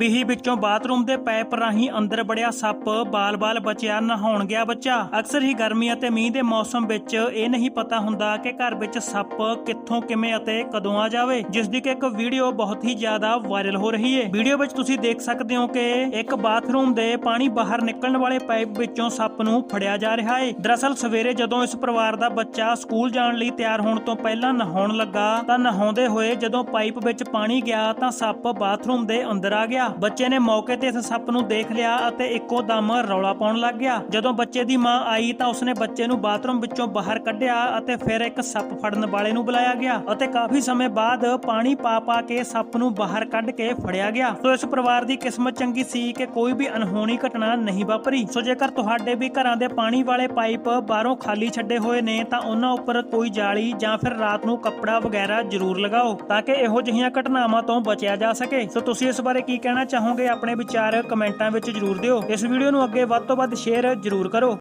ਬਿਹੀ ਵਿੱਚੋਂ ਬਾਥਰੂਮ ਦੇ ਪਾਈਪ ਰਾਹੀਂ ਅੰਦਰ ਵੜਿਆ ਸੱਪ, ਬਾਲ-ਬਾਲ ਬਚਿਆ, ਨਹਾਉਣ ਗਿਆ ਬੱਚਾ। ਅਕਸਰ ਹੀ ਗਰਮੀ ਅਤੇ ਮੀਂਹ ਦੇ ਮੌਸਮ ਵਿੱਚ ਇਹ ਨਹੀਂ ਪਤਾ ਹੁੰਦਾ ਕਿ ਘਰ ਵਿੱਚ ਸੱਪ ਕਿੱਥੋਂ, ਕਿਵੇਂ ਅਤੇ ਕਦੋਂ ਆ ਜਾਵੇ ਜਿਸ ਦੀ ਕਿ ਇੱਕ ਵੀਡੀਓ ਬਹੁਤ ਹੀ ਜ਼ਿਆਦਾ ਵਾਇਰਲ ਹੋ ਰਹੀ ਹੈ ਵੀਡੀਓ ਵਿੱਚ ਤੁਸੀਂ ਦੇਖ ਸਕਦੇ ਹੋ ਕਿ ਇੱਕ ਬਾਥਰੂਮ ਦੇ ਪਾਣੀ ਬਾਹਰ ਨਿਕਲਣ ਵਾਲੇ ਪਾਈਪ ਵਿੱਚੋਂ ਸੱਪ ਨੂੰ ਫੜਿਆ ਜਾ ਰਿਹਾ ਹੈ ਦਰਅਸਲ ਸਵੇਰੇ ਜਦੋਂ ਇਸ ਪਰਿਵਾਰ ਦਾ ਬੱਚਾ ਸਕੂਲ ਜਾਣ ਲਈ ਤਿਆਰ ਹੋਣ ਤੋਂ ਪਹਿਲਾਂ ਨਹਾਉਣ ਲੱਗਾ, ਤਾਂ ਨਹਾਉਂਦੇ ਹੋਏ ਜਦੋਂ ਪਾਈਪ ਵਿੱਚ ਪਾਣੀ ਗਿਆ, ਤਾਂ ਸੱਪ ਬਾਥਰੂਮ ਦੇ ਅੰਦਰ ਆ ਗਿਆ। ਬੱਚੇ ਨੇ ਮੌਕੇ ਤੇ ਇਸ ਸੱਪ ਨੂੰ ਦੇਖ ਲਿਆ ਅਤੇ ਇੱਕੋ ਦਮ ਰੌਲਾ ਪਾਉਣ ਲੱਗ ਗਿਆ। ਜਦੋਂ ਬੱਚੇ ਦੀ ਮਾਂ ਆਈ ਤਾਂ ਉਸਨੇ ਬੱਚੇ ਨੂੰ ਬਾਥਰੂਮ ਵਿੱਚੋਂ ਬਾਹਰ ਕੱਢਿਆ ਅਤੇ ਫਿਰ ਇੱਕ ਸੱਪ ਫੜਨ ਵਾਲੇ ਨੂੰ ਬੁਲਾਇਆ ਗਿਆ ਅਤੇ ਕਾਫੀ ਸਮੇਂ ਬਾਅਦ ਪਾਣੀ ਪਾ ਪਾ ਕੇ ਸੱਪ ਨੂੰ ਬਾਹਰ ਕੱਢ ਕੇ ਫੜਿਆ ਗਿਆ। ਸੋ ਇਸ ਪਰਿਵਾਰ ਦੀ ਕਿਸਮਤ ਚੰਗੀ ਸੀ ਕਿ ਕੋਈ ਵੀ ਅਨਹੋਣੀ ਘਟਨਾ ਨਹੀਂ ਵਾਪਰੀ। ਸੋ ਜੇਕਰ ਤੁਹਾਡੇ ਵੀ ਘਰਾਂ ਦੇ ਪਾਣੀ ਵਾਲੇ ਪਾਈਪ ਬਾਹਰੋਂ ਖਾਲੀ ਛੱਡੇ ਹੋਏ ਨੇ ਤਾਂ ਉਹਨਾਂ ਉੱਪਰ ਕੋਈ ਜਾਲੀ ਜਾਂ ਫਿਰ ਰਾਤ ਨੂੰ ਕੱਪੜਾ ਵਗੈਰਾ ਜ਼ਰੂਰ ਲਗਾਓ ਤਾਂ ਕਿ ਇਹੋ ਜਿਹੀਆਂ ਘਟਨਾਵਾਂ ਤੋਂ ਬਚਿਆ ਜਾ ਸਕੇ। ਸੋ ਤੁਸੀਂ ਇਸ ਬਾਰੇ ਕੀ ਕਹਿਣਾ ਚਾਹੋਗੇ ਆਪਣੇ ਵਿਚਾਰ ਕਮੈਂਟਾਂ ਵਿੱਚ ਜ਼ਰੂਰ ਦਿਓ। ਇਸ ਵੀਡੀਓ ਨੂੰ ਅੱਗੇ ਵੱਧ ਤੋਂ ਵੱਧ ਸ਼ੇਅਰ ਜ਼ਰੂਰ ਕਰੋ।